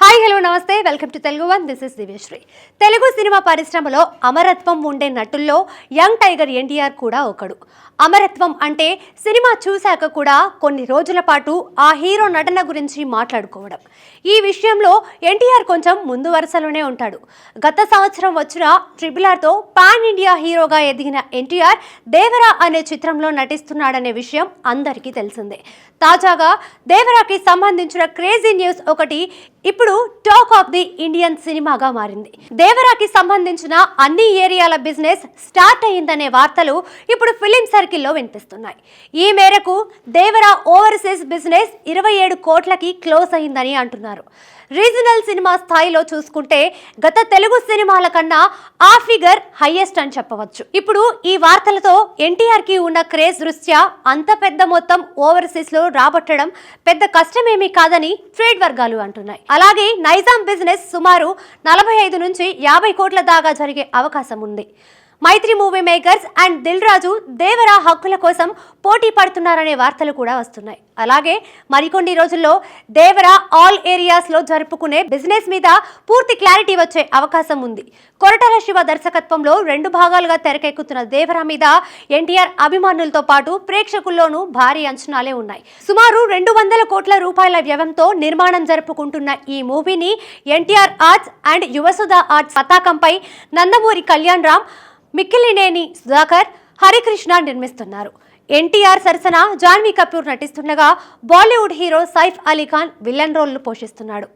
Hi hello నమస్తే. Welcome to Telugu one this is Divyasri Telugu cinema పరిశ్రమలో అమరత్వం ఉండే నటుల్లో యంగ్ టైగర్ ఎన్టీఆర్ కూడా ఒకడు. అమరత్వం అంటే సినిమా చూశాక కూడా కొన్ని రోజుల పాటు ఆ హీరో నటన గురించి మాట్లాడుకోవడం. ఈ విషయంలో ఎన్టీఆర్ కొంచెం ముందు వరుసలోనే ఉంటాడు. గత సంవత్సరం వచ్చిన ట్రిపుల్ ఆర్తో పాన్ ఇండియా హీరోగా ఎదిగిన ఎన్టీఆర్ దేవరా అనే చిత్రంలో నటిస్తున్నాడనే విషయం అందరికీ తెలిసిందే. తాజాగా దేవరాకి సంబంధించిన క్రేజీ న్యూస్ ఒకటి ఇప్పుడు టాక్ ఆఫ్ ది ఇండియన్ సినిమాగా మారింది. దేవరాకి సంబంధించిన అన్ని ఏరియాల బిజినెస్ స్టార్ట్ అయ్యిందనే వార్తలు ఇప్పుడు ఫిలిం సర్కిల్లో వినిపిస్తున్నాయి. ఈ మేరకు దేవరా ఓవర్సీస్ బిజినెస్ ఇరవై ఏడు కోట్లకి క్లోజ్ అయిందని అంటున్నారు. రీజనల్ సినిమా స్థాయిలో చూసుకుంటే గత తెలుగు సినిమాల కన్నా ఆ ఫిగర్ హైయెస్ట్ అని చెప్పవచ్చు. ఇప్పుడు ఈ వార్తలతో ఎన్టీఆర్కి ఉన్న క్రేజ్ దృష్ట్యా అంత పెద్ద మొత్తం ఓవర్సీస్లో రాబట్టడం పెద్ద కష్టమేమీ కాదని ట్రేడ్ వర్గాలు అంటున్నాయి. అలాగే నైజాం బిజినెస్ సుమారు నలభై ఐదు నుంచి యాభై కోట్ల దాకా జరిగే అవకాశం ఉంది. Mythri movie makers and Dil Raju Devara హక్కుల కోసం పోటీ పడుతున్నారనే వార్తలు కూడా వస్తున్నాయి. అలాగే మరికొన్ని రోజుల్లో దేవరా ఆల్ ఏరియాస్లో జరుపుకునే బిజినెస్ మీద పూర్తి క్లారిటీ వచ్చే అవకాశం ఉంది. కొరటాల శివ దర్శకత్వంలో రెండు భాగాలుగా తెరకెక్కుతున్న దేవరా మీద ఎన్టీఆర్ అభిమానులతో పాటు ప్రేక్షకుల్లోనూ భారీ అంచనాలే ఉన్నాయి. సుమారు రెండు వందల కోట్ల రూపాయల వ్యయంతో నిర్మాణం జరుపుకుంటున్న ఈ మూవీని NTR arts and Yuvasudha arts పతాకంపై నందమూరి కళ్యాణ్ రామ్ మిక్కిలినేని సుధాకర్ హరికృష్ణ నిర్మిస్తున్నారు. ఎన్టీఆర్ సరసన జాన్వీ కపూర్ నటిస్తుండగా బాలీవుడ్ హీరో సైఫ్ అలీ ఖాన్ విలన్ రోల్ను పోషిస్తున్నాడు.